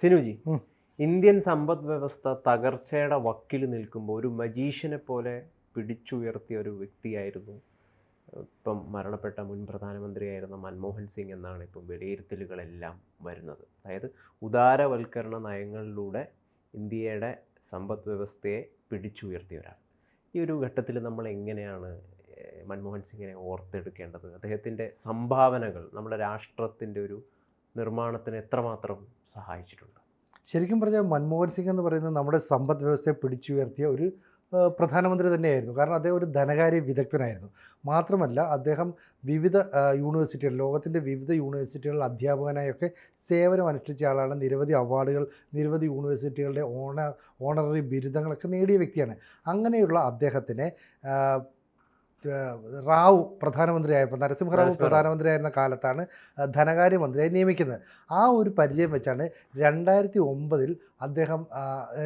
Sinuji Indian സമ്പദ് വ്യവസ്ഥ തകർച്ചയുടെ വക്കിൽ നിൽക്കുമ്പോൾ ഒരു മജീഷ്യനെ പോലെ പിടിച്ചുയർത്തിയ ഒരു വ്യക്തിയായിരുന്നു ഇപ്പം മരണപ്പെട്ട മുൻ പ്രധാനമന്ത്രിയായിരുന്ന മൻമോഹൻ സിംഗ് എന്നാണ് ഇപ്പം വിലയിരുത്തലുകളെല്ലാം വരുന്നത്. അതായത് ഉദാരവൽക്കരണ നയങ്ങളിലൂടെ ഇന്ത്യയുടെ സമ്പദ് വ്യവസ്ഥയെ പിടിച്ചുയർത്തിയ ഒരാൾ. ഈ ഒരു ഘട്ടത്തിൽ നമ്മൾ എങ്ങനെയാണ് മൻമോഹൻ സിംഗിനെ ഓർത്തെടുക്കേണ്ടത്? അദ്ദേഹത്തിന്റെ സംഭാവനകൾ നമ്മുടെ രാഷ്ട്രത്തിന്റെ ഒരു നിർമ്മാണത്തിന് എത്രമാത്രം സഹായിച്ചിട്ടുണ്ട്? ശരിക്കും പറഞ്ഞാൽ മൻമോഹൻ സിംഗ് എന്ന് പറയുന്നത് നമ്മുടെ സമ്പദ് വ്യവസ്ഥയെ പിടിച്ചുയർത്തിയ ഒരു പ്രധാനമന്ത്രി തന്നെയായിരുന്നു. കാരണം അദ്ദേഹം ഒരു ധനകാര്യ വിദഗ്ധനായിരുന്നു. മാത്രമല്ല അദ്ദേഹം വിവിധ യൂണിവേഴ്സിറ്റികൾ ലോകത്തിന്റെ വിവിധ യൂണിവേഴ്സിറ്റികളിൽ അധ്യാപകനായൊക്കെ സേവനം അനുഷ്ഠിച്ച ആളാണ്. നിരവധി അവാർഡുകൾ നിരവധി യൂണിവേഴ്സിറ്റികളുടെ ഓണർ ഓണററി ബിരുദങ്ങളൊക്കെ നേടിയ വ്യക്തിയാണ്. അങ്ങനെയുള്ള അദ്ദേഹത്തിനെ റാവു പ്രധാനമന്ത്രിയായപ്പോൾ നരസിംഹറാവു. പ്രധാനമന്ത്രിയായിരുന്ന കാലത്താണ് ധനകാര്യമന്ത്രിയായി നിയമിക്കുന്നത്. ആ ഒരു പരിചയം വെച്ചാണ് രണ്ടായിരത്തി ഒമ്പതിൽ അദ്ദേഹം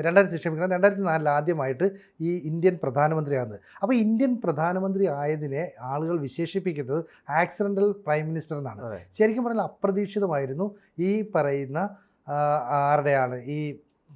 രണ്ടായിരത്തി ക്ഷമിക്കണം രണ്ടായിരത്തി നാലിൽ ആദ്യമായിട്ട് ഈ ഇന്ത്യൻ പ്രധാനമന്ത്രിയാകുന്നത്. അപ്പോൾ ഇന്ത്യൻ പ്രധാനമന്ത്രി ആയതിനെ ആളുകൾ വിശേഷിപ്പിക്കുന്നത് ആക്സിഡന്റൽ പ്രൈം മിനിസ്റ്റർ എന്നാണ്. ശരിക്കും പറഞ്ഞാൽ അപ്രതീക്ഷിതമായിരുന്നു ഈ പറയുന്ന ആരുടെയാണ് ഈ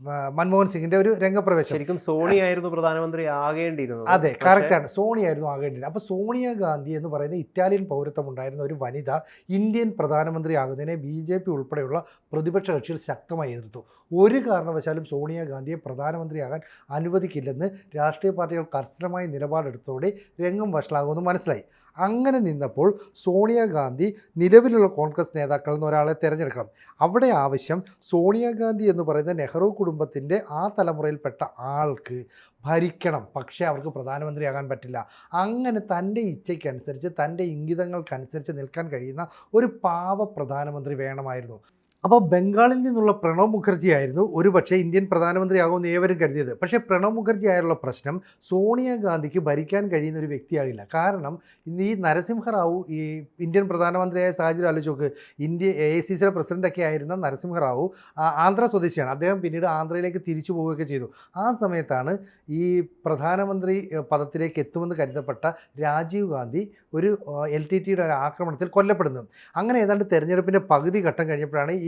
മൻമോഹൻ സിംഗിന്റെ ഒരു രംഗപ്രവേശം. ശരിക്കും സോണി ആയിരുന്നു പ്രധാനമന്ത്രി ആകേണ്ടിയിരുന്നത്. അതെ കറക്റ്റ് ആണ്. സോണി ആയിരുന്നു ആകേണ്ടത് അപ്പോൾ സോണിയ ഗാന്ധി എന്ന് പറയുന്ന ഇറ്റാലിയൻ പൗരത്വം ഉണ്ടായിരുന്ന ഒരു വനിത ഇന്ത്യൻ പ്രധാനമന്ത്രി ആകുന്നതിനെ ബി ജെ പി ഉൾപ്പെടെയുള്ള പ്രതിപക്ഷ കക്ഷികൾ ശക്തമായി എതിർത്തു. ഒരു കാരണവശാലും സോണിയാഗാന്ധിയെ പ്രധാനമന്ത്രിയാകാൻ അനുവദിക്കില്ലെന്ന് രാഷ്ട്രീയ പാർട്ടികൾ കർശനമായ നിലപാടെടുത്തോടെ രംഗം വഷളാകുമെന്ന് മനസ്സിലായി. അങ്ങനെ നിന്നപ്പോൾ സോണിയാഗാന്ധി നിലവിലുള്ള കോൺഗ്രസ് നേതാക്കളിൽ നിന്ന് ഒരാളെ തിരഞ്ഞെടുക്കണം. അവിടെ ആവശ്യം സോണിയാഗാന്ധി എന്ന് പറയുന്ന നെഹ്റു കുടുംബത്തിന്റെ ആ തലമുറയിൽപ്പെട്ട ആൾക്ക് ഭരിക്കണം. പക്ഷേ അവർക്ക് പ്രധാനമന്ത്രിയാകാൻ പറ്റില്ല. അങ്ങനെ തന്റെ ഇച്ഛയ്ക്കനുസരിച്ച് തന്റെ ഇംഗിതങ്ങൾക്കനുസരിച്ച് നിൽക്കാൻ കഴിയുന്ന ഒരു പാവ പ്രധാനമന്ത്രി വേണമായിരുന്നു. അപ്പോൾ ബംഗാളിൽ നിന്നുള്ള പ്രണവ് മുഖർജി ആയിരുന്നു ഒരുപക്ഷെ ഇന്ത്യൻ പ്രധാനമന്ത്രിയാകുമെന്ന് ഏവരും കരുതിയത്. പക്ഷേ പ്രണവ് മുഖർജി ആയുള്ള പ്രശ്നം സോണിയാഗാന്ധിക്ക് ഭരിക്കാൻ കഴിയുന്ന ഒരു വ്യക്തിയാകില്ല. കാരണം ഈ നരസിംഹറാവു ഈ ഇന്ത്യൻ പ്രധാനമന്ത്രിയായ സാഹചര്യം ആലോചിച്ച് ഇന്ത്യ എ സി സിയുടെ പ്രസിഡന്റൊക്കെ ആയിരുന്ന നരസിംഹറാവു ആന്ധ്ര സ്വദേശിയാണ്. അദ്ദേഹം പിന്നീട് ആന്ധ്രയിലേക്ക് തിരിച്ചു പോവുകയൊക്കെ ചെയ്തു. ആ സമയത്താണ് ഈ പ്രധാനമന്ത്രി പദത്തിലേക്ക് എത്തുമെന്ന് കരുതപ്പെട്ട രാജീവ് ഗാന്ധി ഒരു എൽ ടി ടിയുടെ ഒരു ആക്രമണത്തിൽ കൊല്ലപ്പെടുന്നത്. അങ്ങനെ ഏതാണ്ട് തെരഞ്ഞെടുപ്പിന്റെ പകുതി ഘട്ടം കഴിഞ്ഞപ്പോഴാണ് ഈ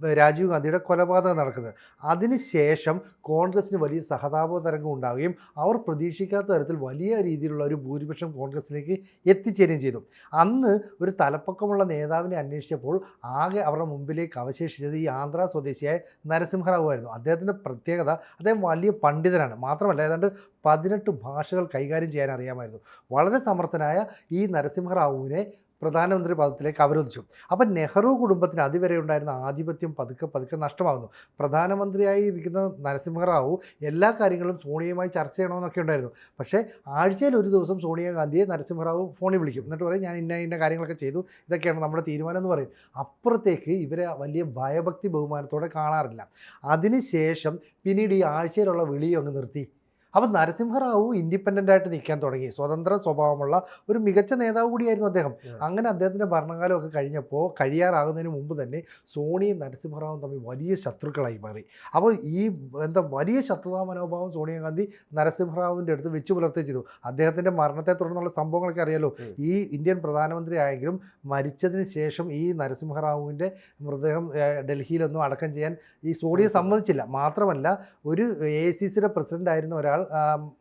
ഏഹ്, രാജീവ് ഗാന്ധിയുടെ കൊലപാതകം നടക്കുന്നത്. അതിനുശേഷം കോൺഗ്രസ്സിന് വലിയ സഹതാപ തരംഗം ഉണ്ടാവുകയും അവർ പ്രതീക്ഷിക്കാത്ത തരത്തിൽ വലിയ രീതിയിലുള്ള ഒരു ഭൂരിപക്ഷം കോൺഗ്രസ്സിലേക്ക് എത്തിച്ചേരുകയും ചെയ്തു. അന്ന് ഒരു തലപ്പക്കമുള്ള നേതാവിനെ അന്വേഷിച്ചപ്പോൾ ആകെ അവരുടെ മുമ്പിലേക്ക് അവശേഷിച്ചത് ഈ ആന്ധ്ര സ്വദേശിയായ നരസിംഹറാവു ആയിരുന്നു. അദ്ദേഹത്തിന്റെ പ്രത്യേകത അദ്ദേഹം വലിയ പണ്ഡിതനാണ്. മാത്രമല്ല ഏതാണ്ട് പതിനെട്ട് ഭാഷകൾ കൈകാര്യം ചെയ്യാൻ അറിയാമായിരുന്നു. വളരെ സമർത്ഥനായ ഈ നരസിംഹറാവുവിനെ പ്രധാനമന്ത്രി പദത്തിലേക്ക് അവരോധിച്ചു. അപ്പം നെഹ്റു കുടുംബത്തിന് അതുവരെ ഉണ്ടായിരുന്ന ആധിപത്യം പതുക്കെ പതുക്കെ നഷ്ടമാകുന്നു പ്രധാനമന്ത്രിയായി ഇരിക്കുന്ന നരസിംഹറാവു എല്ലാ കാര്യങ്ങളും സോണിയയുമായി ചർച്ച ചെയ്യണമെന്നൊക്കെ ഉണ്ടായിരുന്നു. പക്ഷേ ആഴ്ചയിൽ ഒരു ദിവസം സോണിയാഗാന്ധിയെ നരസിംഹറാവു ഫോണിൽ വിളിക്കും. എന്നിട്ട് പറയും ഞാൻ ഇന്ന ഇന്ന കാര്യങ്ങളൊക്കെ ചെയ്തു. ഇതൊക്കെയാണ് നമ്മുടെ തീരുമാനം എന്ന് പറയും. അപ്പുറത്തേക്ക് ഇവരെ വലിയ ഭയഭക്തി ബഹുമാനത്തോടെ കാണാറില്ല. അതിനുശേഷം പിന്നീട് ഈ ആഴ്ചയിലുള്ള വിളിയൊന്ന് നിർത്തി. അപ്പം നരസിംഹറാവു ഇൻഡിപെൻഡന്റ് ആയിട്ട് നിൽക്കാൻ തുടങ്ങി. സ്വതന്ത്ര സ്വഭാവമുള്ള ഒരു മികച്ച നേതാവ് കൂടിയായിരുന്നു അദ്ദേഹം. അങ്ങനെ അദ്ദേഹത്തിന്റെ ഭരണകാലമൊക്കെ കഴിഞ്ഞപ്പോൾ കഴിയാറാകുന്നതിന് മുമ്പ് തന്നെ സോണിയും നരസിംഹറാവും തമ്മിൽ വലിയ ശത്രുക്കളായി മാറി. അപ്പോൾ ഈ എന്താ വലിയ ശത്രുതാ മനോഭാവം സോണിയാഗാന്ധി നരസിംഹറാവുവിന്റെ അടുത്ത് വെച്ചു പുലർത്തുകയും ചെയ്തു. അദ്ദേഹത്തിന്റെ മരണത്തെ തുടർന്നുള്ള സംഭവങ്ങളൊക്കെ അറിയാലോ? ഈ ഇന്ത്യൻ പ്രധാനമന്ത്രി ആയെങ്കിലും മരിച്ചതിന് ശേഷം ഈ നരസിംഹറാവുവിന്റെ മൃതദേഹം ഡൽഹിയിലൊന്നും അടക്കം ചെയ്യാൻ ഈ സോണിയെ സമ്മതിച്ചില്ല. മാത്രമല്ല ഒരു എ സി സിയുടെ പ്രസിഡന്റ് ആയിരുന്ന ഒരാൾ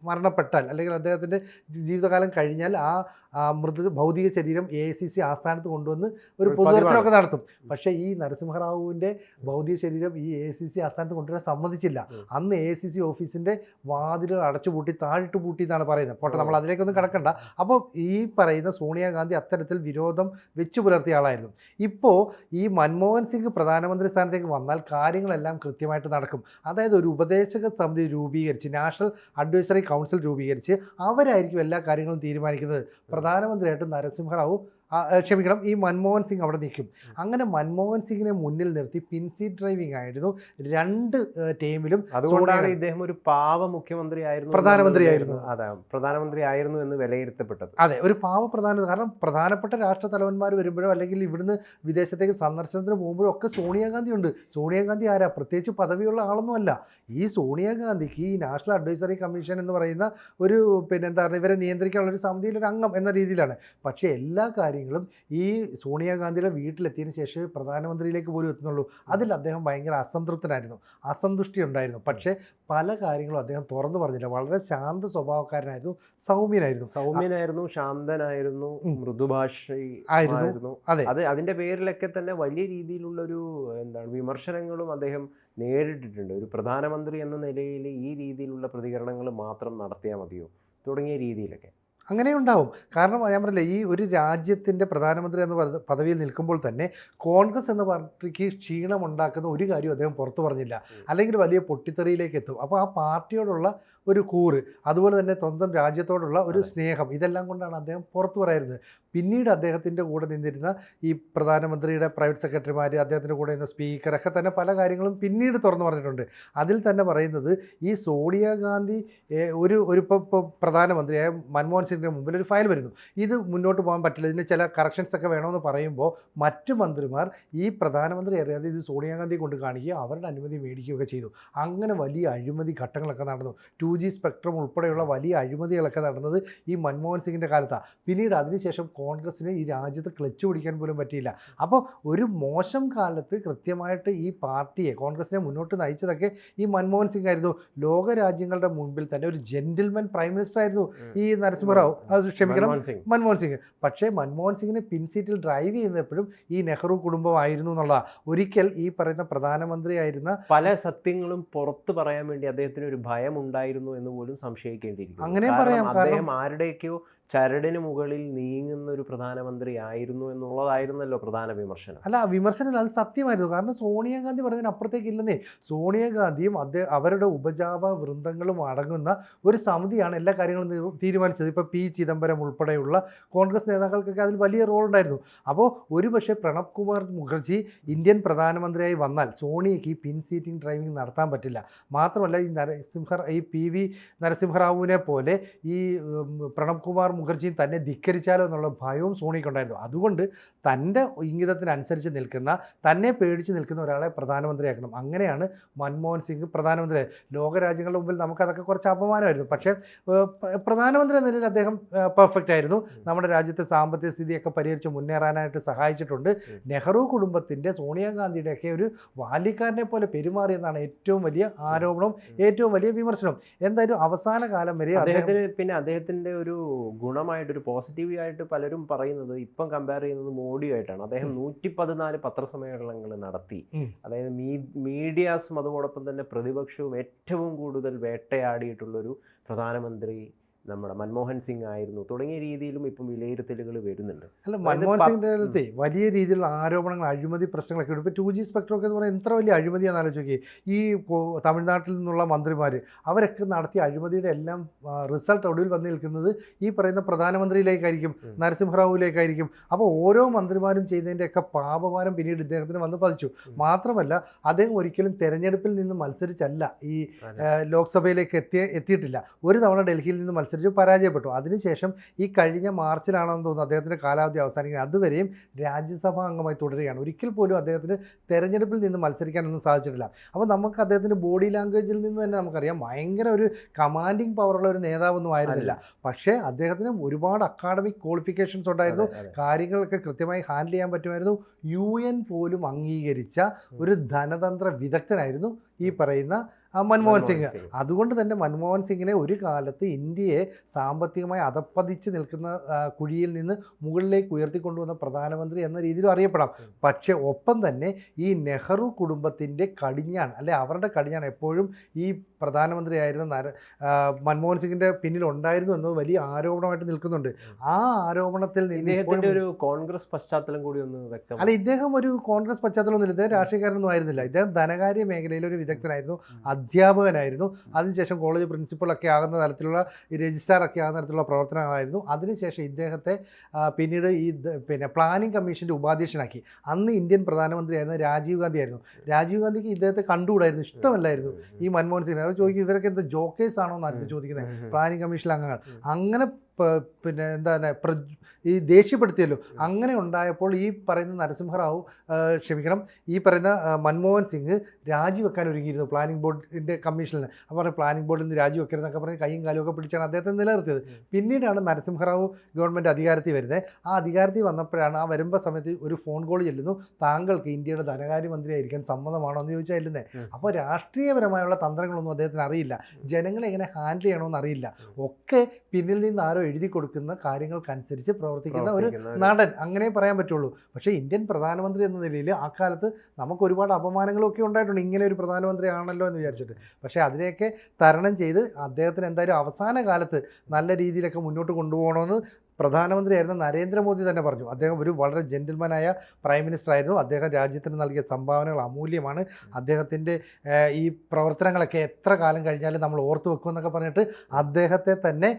മരണപ്പെട്ടാൽ അല്ലെങ്കിൽ അദ്ദേഹത്തിന്റെ ജീവിതകാലം കഴിഞ്ഞാൽ ആ മൃത ഭൗതിക ശരീരം എ ഐ സി സി ആസ്ഥാനത്ത് കൊണ്ടുവന്ന് ഒരു പൊതുദർശനമൊക്കെ നടത്തും. പക്ഷേ ഈ നരസിംഹറാവുവിന്റെ ഭൗതിക ശരീരം ഈ എ സി സി ആസ്ഥാനത്ത് കൊണ്ടുവരാൻ സമ്മതിച്ചില്ല. അന്ന് എ സി സി ഓഫീസിന്റെ വാതിലുകൾ അടച്ചുപൂട്ടി താഴിട്ട് പൂട്ടി എന്നാണ് പറയുന്നത്. പോട്ടെ നമ്മൾ അതിലേക്കൊന്നും കിടക്കണ്ട. അപ്പോൾ ഈ പറയുന്ന സോണിയാഗാന്ധി അത്തരത്തിൽ വിരോധം വെച്ചു പുലർത്തിയ ആളായിരുന്നു. ഇപ്പോൾ ഈ മൻമോഹൻ സിംഗ് പ്രധാനമന്ത്രി സ്ഥാനത്തേക്ക് വന്നാൽ കാര്യങ്ങളെല്ലാം കൃത്യമായിട്ട് നടക്കും. അതായത് ഒരു ഉപദേശക സമിതി രൂപീകരിച്ച് നാഷണൽ അഡ്വൈസറി കൗൺസിൽ രൂപീകരിച്ച് അവരായിരിക്കും എല്ലാ കാര്യങ്ങളും തീരുമാനിക്കുന്നത്. പ്രധാനമന്ത്രിയായിട്ട് നരസിംഹറാവു ക്ഷമിക്കണം ഈ മൻമോഹൻ സിംഗ് അവിടെ നിൽക്കും. അങ്ങനെ മൻമോഹൻ സിംഗിനെ മുന്നിൽ നിർത്തി പിൻസീറ്റ് ഡ്രൈവിംഗ് ആയിരുന്നു. രണ്ട് ടീമിലും അതുകൊണ്ടാണ് ഇദ്ദേഹം ഒരു പാവ മുഖ്യമന്ത്രി ആയിരുന്നു പ്രധാനമന്ത്രി ആയിരുന്നു. അതെ പ്രധാനമന്ത്രി ആയിരുന്നു എന്ന് വിലയിരുത്തപ്പെട്ടത്. അതെ ഒരു പാവ പ്രധാന കാരണം പ്രധാനപ്പെട്ട രാഷ്ട്ര തലവന്മാർ വരുമ്പോഴോ അല്ലെങ്കിൽ ഇവിടുന്ന് വിദേശത്തേക്ക് സന്ദർശനത്തിന് പോകുമ്പോഴോ ഒക്കെ സോണിയാഗാന്ധി ഉണ്ട്. സോണിയാഗാന്ധി ആരാ? പ്രത്യേകിച്ച് പദവിയുള്ള ആളൊന്നുമല്ല. ഈ സോണിയാഗാന്ധിക്ക് ഈ നാഷണൽ അഡ്വൈസറി കമ്മീഷൻ എന്ന് പറയുന്ന ഒരു പിന്നെ എന്താ പറയുക ഇവരെ നിയന്ത്രിക്കാനുള്ള ഒരു സമിതിയിലൊരു അംഗം എന്ന രീതിയിലാണ്. പക്ഷേ എല്ലാ കാര്യങ്ങളും കാര്യങ്ങളും ഈ സോണിയാഗാന്ധിയുടെ വീട്ടിലെത്തിയതിനു ശേഷം പ്രധാനമന്ത്രിയിലേക്ക് പോലും എത്തുന്നുള്ളൂ. അതിൽ അദ്ദേഹം ഭയങ്കര അസംതൃപ്തനായിരുന്നു. അസന്തുഷ്ടി ഉണ്ടായിരുന്നു. പക്ഷേ പല കാര്യങ്ങളും അദ്ദേഹം തുറന്നു പറഞ്ഞില്ല. വളരെ ശാന്ത സ്വഭാവക്കാരനായിരുന്നു സൗമ്യനായിരുന്നു. സൗമ്യനായിരുന്നു ശാന്തനായിരുന്നു മൃദുഭാഷ ആയിരുന്നു. അതെ. അത് അതിന്റെ പേരിലൊക്കെ തന്നെ വലിയ രീതിയിലുള്ളൊരു എന്താണ് വിമർശനങ്ങളും അദ്ദേഹം നേരിട്ടിട്ടുണ്ട്. ഒരു പ്രധാനമന്ത്രി എന്ന നിലയിൽ ഈ രീതിയിലുള്ള പ്രതികരണങ്ങൾ മാത്രം നടത്തിയാൽ മതിയോ? തുടങ്ങിയ രീതിയിലൊക്കെ. അങ്ങനെ ഉണ്ടാവും. കാരണം ഞാൻ പറഞ്ഞില്ലേ ഈ ഒരു രാജ്യത്തിന്റെ പ്രധാനമന്ത്രി എന്ന പദവിയിൽ നിൽക്കുമ്പോൾ തന്നെ കോൺഗ്രസ് എന്ന പാർട്ടിക്ക് ക്ഷീണം ഉണ്ടാക്കുന്ന ഒരു കാര്യവും അദ്ദേഹം പുറത്തു പറഞ്ഞില്ല. അല്ലെങ്കിൽ വലിയ പൊട്ടിത്തെറിയിലേക്ക് എത്തും. അപ്പോൾ ആ പാർട്ടിയോടുള്ള ഒരു കൂറ് അതുപോലെ തന്നെ സ്വന്തം രാജ്യത്തോടുള്ള ഒരു സ്നേഹം ഇതെല്ലാം കൊണ്ടാണ് അദ്ദേഹം പുറത്തു പറയുന്നത്. പിന്നീട് അദ്ദേഹത്തിന്റെ കൂടെ നിന്നിരുന്ന ഈ പ്രധാനമന്ത്രിയുടെ പ്രൈവറ്റ് സെക്രട്ടറിമാർ അദ്ദേഹത്തിന്റെ കൂടെ നിന്ന സ്പീക്കറൊക്കെ തന്നെ പല കാര്യങ്ങളും പിന്നീട് തുറന്നു പറഞ്ഞിട്ടുണ്ട്. അതിൽ തന്നെ പറയുന്നത് ഈ സോണിയാഗാന്ധി ഒരു ഒരു ഇപ്പോൾ പ്രധാനമന്ത്രി പ്രധാനമന്ത്രിയായ മൻമോഹൻ സിംഗിന്റെ മുമ്പിൽ ഒരു ഫയൽ വരുന്നു. ഇത് മുന്നോട്ട് പോകാൻ പറ്റില്ല. ഇതിന്റെ ചില കറക്ഷൻസ് ഒക്കെ വേണമെന്ന് പറയുമ്പോൾ മറ്റു മന്ത്രിമാർ ഈ പ്രധാനമന്ത്രി അറിയാതെ ഇത് സോണിയാഗാന്ധി കൊണ്ട് കാണിക്കുക അവരുടെ അനുമതി മേടിക്കുകയൊക്കെ ചെയ്തു. അങ്ങനെ വലിയ അഴിമതി ഘട്ടങ്ങളൊക്കെ നടന്നു. ടു ജി സ്പെക്ട്രം ഉൾപ്പെടെയുള്ള വലിയ അഴിമതികളൊക്കെ നടന്നത് ഈ മൻമോഹൻ സിംഗിന്റെ കാലത്താണ്. പിന്നീട് അതിനുശേഷം കോൺഗ്രസ്സിന് ഈ രാജ്യത്ത് ക്ലച്ച് പിടിക്കാൻ പോലും പറ്റിയില്ല. അപ്പോൾ ഒരു മോശം കാലത്ത് കൃത്യമായിട്ട് ഈ പാർട്ടിയെ കോൺഗ്രസിനെ മുന്നോട്ട് നയിച്ചതൊക്കെ ഈ മൻമോഹൻ സിംഗ് ആയിരുന്നു. ലോകരാജ്യങ്ങളുടെ മുൻപിൽ തന്നെ ഒരു ജെന്റിൽമാൻ പ്രൈം മിനിസ്റ്റർ ആയിരുന്നു. ഈ നരസിംഹറാവു. അത് ക്ഷമിക്കണം. മൻമോഹൻ സിംഗ്. പക്ഷേ മൻമോഹൻ സിംഗിനെ പിൻസീറ്റിൽ ഡ്രൈവ് ചെയ്യുന്നപ്പോഴും ഈ നെഹ്റു കുടുംബമായിരുന്നു എന്നുള്ള ഒരിക്കൽ ഈ പറയുന്ന പ്രധാനമന്ത്രിയായിരുന്ന പല സത്യങ്ങളും പുറത്തു പറയാൻ വേണ്ടി അദ്ദേഹത്തിന് ഒരു ഭയം ഉണ്ടായിരുന്നു എന്ന് പോലും സംശയിക്കേണ്ടിയിരിക്കുന്നു. അങ്ങനെ പറയാം, അദ്ദേഹം ആരുടെയൊക്കെയോ ചരടിന് മുകളിൽ നീങ്ങുന്ന ഒരു പ്രധാനമന്ത്രി ആയിരുന്നു എന്നുള്ളതായിരുന്നല്ലോ പ്രധാന വിമർശനം. അല്ല വിമർശനം അത് സത്യമായിരുന്നു. കാരണം സോണിയാഗാന്ധി പറഞ്ഞതിന് അപ്പുറത്തേക്ക് ഇല്ലെന്നേ സോണിയാഗാന്ധിയും അദ്ദേഹം അവരുടെ ഉപജാപ വൃന്ദങ്ങളും അടങ്ങുന്ന ഒരു സമിതിയാണ് എല്ലാ കാര്യങ്ങളും തീരു- തീരുമാനിച്ചത്. ഇപ്പോൾ പി ചിദംബരം ഉൾപ്പെടെയുള്ള കോൺഗ്രസ് നേതാക്കൾക്കൊക്കെ അതിൽ വലിയ റോൾ ഉണ്ടായിരുന്നു അപ്പോൾ ഒരുപക്ഷെ പ്രണബ് കുമാർ മുഖർജി ഇന്ത്യൻ പ്രധാനമന്ത്രിയായി വന്നാൽ സോണിയയ്ക്ക് ഈ പിൻ സീറ്റിംഗ് ഡ്രൈവിംഗ് നടത്താൻ പറ്റില്ല. മാത്രമല്ല ഈ നരസിംഹ ഈ പി വി നരസിംഹറാവുവിനെ പോലെ ഈ പ്രണബ് കുമാർ മുഖർജിയും തന്നെ ധിക്കരിച്ചാലോ എന്നുള്ള ഭയവും സോണിക്കുണ്ടായിരുന്നു അതുകൊണ്ട് തന്റെ ഇംഗിതത്തിനനുസരിച്ച് നിൽക്കുന്ന തന്നെ പേടിച്ച് നിൽക്കുന്ന ഒരാളെ പ്രധാനമന്ത്രിയാക്കണം. അങ്ങനെയാണ് മൻമോഹൻ സിംഗ് പ്രധാനമന്ത്രി. ലോകരാജ്യങ്ങളുടെ മുമ്പിൽ നമുക്കതൊക്കെ കുറച്ച് അപമാനമായിരുന്നു. പക്ഷേ പ്രധാനമന്ത്രി എന്ന നിലയിൽ അദ്ദേഹം പെർഫെക്റ്റ് ആയിരുന്നു. നമ്മുടെ രാജ്യത്തെ സാമ്പത്തിക സ്ഥിതിയൊക്കെ പരിഹരിച്ച് മുന്നേറാനായിട്ട് സഹായിച്ചിട്ടുണ്ട്. നെഹ്റു കുടുംബത്തിന്റെ സോണിയാഗാന്ധിയുടെയൊക്കെ ഒരു ബാല്യക്കാരനെ പോലെ പെരുമാറിയെന്നാണ് ഏറ്റവും വലിയ ആരോപണം ഏറ്റവും വലിയ വിമർശനം. എന്തായാലും അവസാന കാലം വരെ അദ്ദേഹം അദ്ദേഹത്തിന് പിന്നെ അദ്ദേഹത്തിന്റെ ഒരു ഗുണമായിട്ട് ഒരു പോസിറ്റീവ് ആയിട്ട് പലരും പറയുന്നത് ഇപ്പം കമ്പയർ ചെയ്യുന്നത് മോഡിയുമായിട്ടാണ് അദ്ദേഹം നൂറ്റി പതിനാല് പത്രസമ്മേളനങ്ങൾ നടത്തി. അതായത് മീഡിയാസും അതോടൊപ്പം തന്നെ പ്രതിപക്ഷവും ഏറ്റവും കൂടുതൽ വേട്ടയാടിയിട്ടുള്ളൊരു പ്രധാനമന്ത്രി നമ്മുടെ മൻമോഹൻ സിംഗ് ആയിരുന്നു. തുടങ്ങിയ രീതിയിലും ഇപ്പം വിലയിരുത്തലുകൾ വരുന്നുണ്ട്. അല്ല മൻമോഹൻ സിംഗിന്റെ കാലത്തെ വലിയ രീതിയിലുള്ള ആരോപണങ്ങൾ അഴിമതി പ്രശ്നങ്ങളൊക്കെ ഉണ്ട്. ഇപ്പോൾ ടു ജി സ്പെക്ട്രം ഒക്കെ എന്ന് പറയുന്നത് എത്ര വലിയ അഴിമതിയാണെന്ന് ആലോചിക്കുക ഈ തമിഴ്നാട്ടിൽ നിന്നുള്ള മന്ത്രിമാർ അവരൊക്കെ നടത്തിയ അഴിമതിയുടെ എല്ലാം റിസൾട്ട് ഒടുവിൽ വന്നു നിൽക്കുന്നത് ഈ പറയുന്ന പ്രധാനമന്ത്രിയിലേക്കായിരിക്കും. നരസിംഹറാവുവിലേക്കായിരിക്കും. അപ്പോൾ ഓരോ മന്ത്രിമാരും ചെയ്തതിന്റെയൊക്കെ പാപമാനം പിന്നീട് ഇദ്ദേഹത്തിന് വന്ന് പതിച്ചു. മാത്രമല്ല അദ്ദേഹം ഒരിക്കലും തെരഞ്ഞെടുപ്പിൽ നിന്ന് മത്സരിച്ചല്ല. ഈ ലോക്സഭയിലേക്ക് എത്തിയ എത്തിയിട്ടില്ല. ഒരു തവണ ഡൽഹിയിൽ നിന്ന് മത്സരിച്ചു പരാജയപ്പെട്ടു. അതിനുശേഷം ഈ കഴിഞ്ഞ മാർച്ചിലാണെന്ന് തോന്നുന്നു അദ്ദേഹത്തിന്റെ കാലാവധി അവസാനിക്കുന്നത്. അതുവരെയും രാജ്യസഭാ അംഗമായി തുടരുകയാണ്. ഒരിക്കൽ പോലും അദ്ദേഹത്തിന് തെരഞ്ഞെടുപ്പിൽ നിന്ന് മത്സരിക്കാനൊന്നും സാധിച്ചിട്ടില്ല. അപ്പോൾ നമുക്ക് അദ്ദേഹത്തിന്റെ ബോഡി ലാംഗ്വേജിൽ നിന്ന് തന്നെ നമുക്കറിയാം. ഭയങ്കര ഒരു കമാൻഡിങ് പവറുള്ള ഒരു നേതാവൊന്നും ആയിരുന്നില്ല. പക്ഷേ അദ്ദേഹത്തിന് ഒരുപാട് അക്കാഡമിക് ക്വാളിഫിക്കേഷൻസ് ഉണ്ടായിരുന്നു. കാര്യങ്ങളൊക്കെ കൃത്യമായി ഹാൻഡിൽ ചെയ്യാൻ പറ്റുമായിരുന്നു. യു എൻ പോലും അംഗീകരിച്ച ഒരു ധനതന്ത്ര വിദഗ്ധനായിരുന്നു. ഈ പറയുന്ന മൻമോഹൻ സിംഗ്. അതുകൊണ്ട് തന്നെ മൻമോഹൻ സിംഗിനെ ഒരു കാലത്ത് ഇന്ത്യയെ സാമ്പത്തികമായി അതപ്പതിച്ച് നിൽക്കുന്ന കുഴിയിൽ നിന്ന് മുകളിലേക്ക് ഉയർത്തിക്കൊണ്ടുവന്ന പ്രധാനമന്ത്രി എന്ന രീതിയിലും അറിയപ്പെടാം. പക്ഷേ ഒപ്പം തന്നെ ഈ നെഹ്റു കുടുംബത്തിന്റെ കടിഞ്ഞാൺ അല്ലെ അവരുടെ കടിഞ്ഞാൺ എപ്പോഴും ഈ പ്രധാനമന്ത്രിയായിരുന്ന നര മൻമോഹൻ സിംഗിന്റെ പിന്നിൽ ഉണ്ടായിരുന്നു എന്നത് വലിയ ആരോപണമായിട്ട് നിൽക്കുന്നുണ്ട്. ആ ആരോപണത്തിൽ നിന്ന് ഒരു കോൺഗ്രസ് പശ്ചാത്തലം കൂടി ഒന്ന് വ്യക്തം അല്ല ഇദ്ദേഹം ഒരു കോൺഗ്രസ് പശ്ചാത്തലം ഒന്നുമില്ല. ഇദ്ദേഹം രാഷ്ട്രീയക്കാരനൊന്നും ആയിരുന്നില്ല. ഇദ്ദേഹം ധനകാര്യ മേഖലയിൽ ഒരു വിദഗ്ധനായിരുന്നു അധ്യാപകനായിരുന്നു. അതിനുശേഷം കോളേജ് പ്രിൻസിപ്പളൊക്കെ ആകുന്ന തരത്തിലുള്ള ഈ രജിസ്ട്രാറൊക്കെ ആകുന്ന തരത്തിലുള്ള പ്രവർത്തനങ്ങളായിരുന്നു. അതിനുശേഷം ഇദ്ദേഹത്തെ പിന്നീട് ഈ പിന്നെ പ്ലാനിംഗ് കമ്മീഷന്റെ ഉപാധ്യക്ഷനാക്കി. അന്ന് ഇന്ത്യൻ പ്രധാനമന്ത്രിയായിരുന്ന രാജീവ് ഗാന്ധി ആയിരുന്നു രാജീവ് ഗാന്ധിക്ക് ഇദ്ദേഹത്തെ കണ്ടുകൂടായിരുന്നു ഇഷ്ടമല്ലായിരുന്നു ഈ മൻമോഹൻ സിംഗ്. അത് ചോദിക്കും ഇവരൊക്കെ എന്താ ജോക്കേഴ്സ് ആണോ എന്നായിരുന്നു ചോദിക്കുന്നത് പ്ലാനിംഗ് കമ്മീഷൻ അംഗങ്ങൾ. അങ്ങനെ പിന്നെ എന്താണ് പ്ര ഈ ദേഷ്യപ്പെടുത്തിയല്ലോ. അങ്ങനെ ഉണ്ടായപ്പോൾ ഈ പറയുന്ന നരസിംഹറാവു ക്ഷമിക്കണം. ഈ പറയുന്ന മൻമോഹൻ സിംഗ് രാജിവെക്കാൻ ഒരുങ്ങിയിരുന്നു പ്ലാനിംഗ് ബോർഡിന്റെ കമ്മീഷനിൽ. അപ്പോൾ പറഞ്ഞ പ്ലാനിംഗ് ബോർഡിൽ നിന്ന് രാജിവെക്കരുതെന്നൊക്കെ പറഞ്ഞ് കൈയും കാലും ഒക്കെ പിടിച്ചാണ് അദ്ദേഹത്തെ നിലനിർത്തിയത്. പിന്നീടാണ് നരസിംഹറാവു ഗവൺമെന്റ് അധികാരത്തിൽ വരുന്നത്. ആ അധികാരത്തിൽ വന്നപ്പോഴാണ് ആ വരുമ്പോൾ സമയത്ത് ഒരു ഫോൺ കോൾ ചെല്ലുന്നു. താങ്കൾക്ക് ഇന്ത്യയുടെ ധനകാര്യമന്ത്രിയായിരിക്കാൻ സമ്മതമാണോ എന്ന് ചോദിച്ചാൽ ചെല്ലുന്നത് അപ്പോൾ രാഷ്ട്രീയപരമായുള്ള തന്ത്രങ്ങളൊന്നും അദ്ദേഹത്തിന് അറിയില്ല. ജനങ്ങളെ എങ്ങനെ ഹാൻഡിൽ ചെയ്യണമെന്ന് അറിയില്ല. ഒക്കെ പിന്നിൽ നിന്ന് ആരോ എഴുതി കൊടുക്കുന്ന കാര്യങ്ങൾക്കനുസരിച്ച് പ്രവർത്തിക്കുന്ന ഒരു നടൻ. അങ്ങനെ പറയാൻ പറ്റുള്ളൂ. പക്ഷേ ഇന്ത്യൻ പ്രധാനമന്ത്രി എന്ന നിലയിൽ ആ കാലത്ത് നമുക്ക് ഒരുപാട് അപമാനങ്ങളൊക്കെ ഉണ്ടായിട്ടുണ്ട്. ഇങ്ങനെ ഒരു പ്രധാനമന്ത്രി ആണല്ലോ എന്ന് വിചാരിച്ചിട്ട്. പക്ഷേ അതിനെയൊക്കെ തരണം ചെയ്ത് അദ്ദേഹത്തിന് എന്തായാലും അവസാന കാലത്ത് നല്ല രീതിയിലൊക്കെ മുന്നോട്ട് കൊണ്ടുപോകണമെന്ന് പ്രധാനമന്ത്രിയായിരുന്ന നരേന്ദ്രമോദി തന്നെ പറഞ്ഞു. അദ്ദേഹം ഒരു വളരെ ജെന്റിൽമാനായ പ്രൈം മിനിസ്റ്റർ ആയിരുന്നു അദ്ദേഹം രാജ്യത്തിന് നൽകിയ സംഭാവനകൾ അമൂല്യമാണ്. അദ്ദേഹത്തിന്റെ ഈ പ്രവർത്തനങ്ങളൊക്കെ എത്ര കാലം കഴിഞ്ഞാലും നമ്മൾ ഓർത്തു വെക്കുമെന്നൊക്കെ പറഞ്ഞിട്ട് അദ്ദേഹത്തെ തന്നെ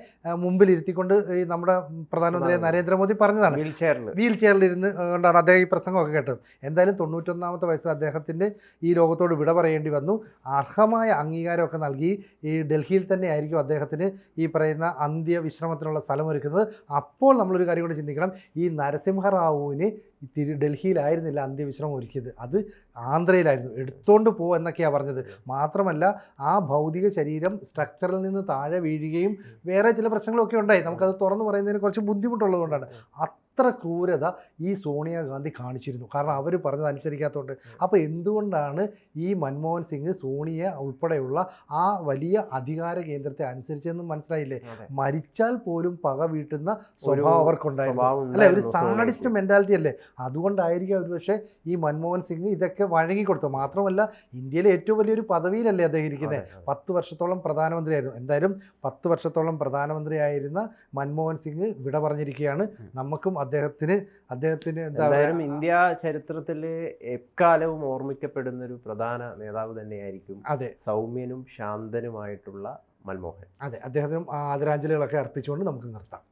മുമ്പിലിരുത്തിക്കൊണ്ട് ഈ നമ്മുടെ പ്രധാനമന്ത്രി. നരേന്ദ്രമോദി പറഞ്ഞതാണ്. വീൽ ചെയറിൽ. വീൽ ചെയറിലിരുന്ന് കൊണ്ടാണ് അദ്ദേഹം ഈ പ്രസംഗമൊക്കെ കേട്ടത്. എന്തായാലും തൊണ്ണൂറ്റൊന്നാമത്തെ വയസ്സിൽ അദ്ദേഹത്തിന്റെ ഈ ലോകത്തോട് വിട പറയേണ്ടി വന്നു. അർഹമായ അംഗീകാരമൊക്കെ നൽകി ഈ ഡൽഹിയിൽ തന്നെ ആയിരിക്കും അദ്ദേഹത്തിന് ഈ പറയുന്ന അന്ത്യവിശ്രമത്തിനുള്ള സ്ഥലമൊരുക്കുന്നത്. അപ്പോൾ നമ്മളൊരു കാര്യം കൂടി ചിന്തിക്കണം. ഈ നരസിംഹറാവുവിന് തിരു ഡൽഹിയിലായിരുന്നില്ല അന്ത്യവിശ്രമം ഒരുക്കിയത്. അത് ആന്ധ്രയിലായിരുന്നു. എടുത്തോണ്ട് പോ എന്നൊക്കെയാണ് പറഞ്ഞത്. മാത്രമല്ല ആ ഭൗതിക ശരീരം സ്ട്രക്ചറിൽ നിന്ന് താഴെ വീഴുകയും വേറെ ചില പ്രശ്നങ്ങളൊക്കെ ഉണ്ടായി. നമുക്കത് തുറന്നു പറയുന്നതിന് കുറച്ച് ബുദ്ധിമുട്ടുള്ളതുകൊണ്ടാണ്. അത്ര ക്രൂരത ഈ സോണിയാഗാന്ധി കാണിച്ചിരുന്നു. കാരണം അവർ പറഞ്ഞത് അനുസരിക്കാത്തതുകൊണ്ട് അപ്പോൾ എന്തുകൊണ്ടാണ് ഈ മൻമോഹൻ സിംഗ് സോണിയ ഉൾപ്പെടെയുള്ള ആ വലിയ അധികാര കേന്ദ്രത്തെ അനുസരിച്ചെന്ന് മനസ്സിലായില്ലേ? അതെ. മരിച്ചാൽ പോലും പക വീട്ടുന്ന സ്വഭാവം അവർക്കുണ്ടായിരുന്നു. അല്ലെ? ഒരു സാഡിസ്റ്റ്. മെന്റാലിറ്റി അല്ലേ? അതുകൊണ്ടായിരിക്കും ഒരു പക്ഷേ ഈ മൻമോഹൻ സിംഗ് ഇതൊക്കെ വഴങ്ങിക്കൊടുത്തു മാത്രമല്ല ഇന്ത്യയിലെ ഏറ്റവും വലിയൊരു പദവിയിലല്ലേ അദ്ദേഹം ഇരിക്കുന്നത് അതെ, അതെ. പത്ത് വർഷത്തോളം പ്രധാനമന്ത്രിയായിരുന്നു. എന്തായാലും പത്ത് വർഷത്തോളം പ്രധാനമന്ത്രിയായിരുന്ന മൻമോഹൻ സിംഗ് വിട പറഞ്ഞിരിക്കുകയാണ്. നമുക്കും നമുക്കും അദ്ദേഹത്തിന് അദ്ദേഹത്തിന് എന്താ എന്തായാലും ഇന്ത്യ ചരിത്രത്തിൽ എക്കാലവും ഓർമ്മിക്കപ്പെടുന്ന ഒരു പ്രധാന നേതാവ് തന്നെയായിരിക്കും അതെ. സൗമ്യനും ശാന്തനുമായിട്ടുള്ള മൻമോഹൻ. അതെ അദ്ദേഹത്തിനും ആദരാഞ്ജലികളൊക്കെ അർപ്പിച്ചുകൊണ്ട് നമുക്ക് നിർത്താം.